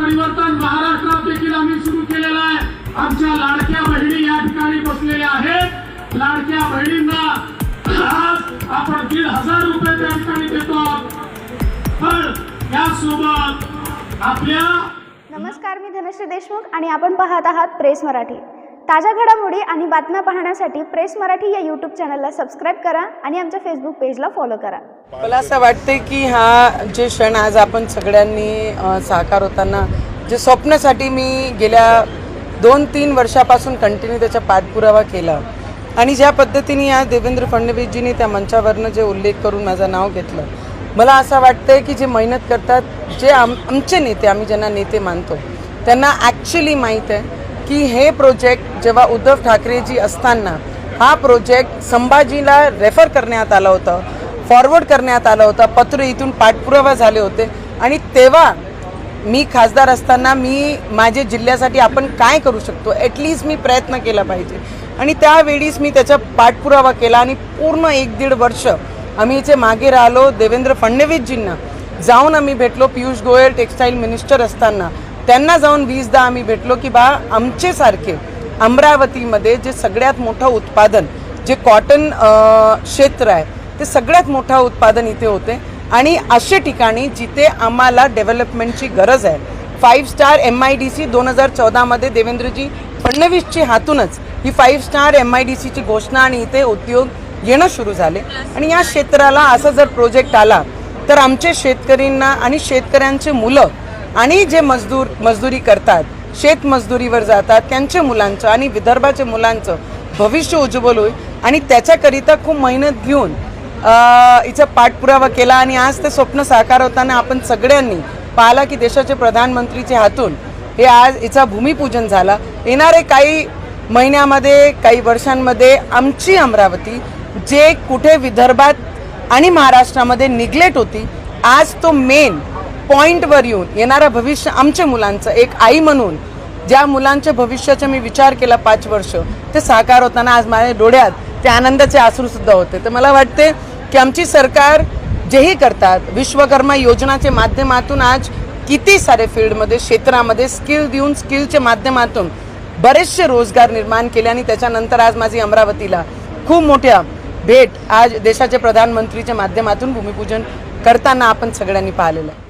परिवर्तन महाराष्ट्रात देखील आम्ही सुरू केलेलं आहे. आमच्या लाडक्या बहिणी या ठिकाणी बसलेल्या आहेत. लाडक्या बहिणींना आज आपण दीड हजार रुपये त्या ठिकाणी देतो. पण यासोबत आपल्या नमस्कार मी धनश्री देशमुख आणि आपण पाहत आहात प्रेस मराठी. ताज्या घडामोडी आणि बातम्या पाहण्यासाठी प्रेस मराठी या यूट्यूब चॅनलला सबस्क्राईब करा आणि आमच्या फेसबुक पेजला फॉलो करा. मला असं वाटते की हा जे क्षण आज आपण सगळ्यांनी साकार होताना जे स्वप्नासाठी मी गेल्या दोन तीन वर्षापासून कंटिन्यू त्याचा पाठपुरावा केला आणि ज्या पद्धतीने या देवेंद्र फडणवीसजींनी त्या मंचावरनं जे उल्लेख करून माझं नाव घेतलं मला असं वाटतंय की जे मेहनत करतात जे आम आमचे नेते आम्ही ज्यांना नेते मानतो त्यांना ॲक्च्युली माहीत आहे की हे प्रोजेक्ट जेव्हा उद्धव ठाकरेजी असताना हा प्रोजेक्ट संभाजीला रेफर करण्यात आला होता फॉरवर्ड करण्यात आलं होतं पत्र इथून पाठपुरावा झाले होते. आणि तेव्हा मी खासदार असताना मी माझ्या जिल्ह्यासाठी आपण काय करू शकतो ॲटलिस्ट मी प्रयत्न केला पाहिजे. आणि त्यावेळीच मी त्याचा पाठपुरावा केला आणि पूर्ण एक दीड वर्ष आम्ही इथे मागे राहिलो देवेंद्र फडणवीसजींना. जाऊन आम्ही भेटलो पियुष गोयल टेक्स्टाईल मिनिस्टर असताना. त्यांना जाऊन वीसदा आम्ही भेटलो की बा आमचेसारखे अमरावतीमध्ये जे सगळ्यात मोठं उत्पादन जे कॉटन क्षेत्र आहे ते सगळ्यात मोठं उत्पादन इथे होते. आणि असे ठिकाणी जिथे आम्हाला डेव्हलपमेंटची गरज आहे. Five star M I D C दोन हजार चौदामध्ये देवेंद्रजी फडणवीसची हातूनच ही five star M I D सीची घोषणा आणि इथे उद्योग येणं सुरू झाले. आणि या क्षेत्राला असा जर प्रोजेक्ट आला तर आमचे शेतकऱ्यांना आणि शेतकऱ्यांचे मुलं आणि जे मजदूर मजदुरी करतात शेतमजदुरीवर जातात त्यांच्या मुलांचं आणि विदर्भाच्या मुलांचं भविष्य उज्ज्वल होईल. आणि त्याच्याकरिता खूप मेहनत घेऊन इचा हिचा पाठपुरावा केला. आणि आज ते स्वप्न साकार होताना आपण सगळ्यांनी पाहिला की देशाचे प्रधानमंत्रीच्या हातून हे आज हिचा भूमिपूजन झाला. येणारे काही महिन्यामध्ये काही वर्षांमध्ये आमची अमरावती जे कुठे विदर्भात आणि महाराष्ट्रामध्ये निग्लेट होती आज तो मेन पॉईंटवर येऊन येणारं भविष्य आमच्या मुलांचं एक आई म्हणून ज्या मुलांच्या भविष्याचा मी विचार केला पाच वर्ष ते साकार होताना आज माझ्या डोळ्यात ते आनंदाचे आसरूसुद्धा होते. तर मला वाटते की आमची सरकार जेही करतात विश्वकर्मा योजनाच्या माध्यमातून आज किती सारे फील्डमध्ये क्षेत्रामध्ये स्किल देऊन स्किलच्या माध्यमातून बरेचसे रोजगार निर्माण केले आणि त्याच्यानंतर आज माझी अमरावतीला खूप मोठ्या भेट आज देशाच्या प्रधानमंत्रीच्या माध्यमातून भूमिपूजन करताना आपण सगळ्यांनी पाहिलेलं आहे.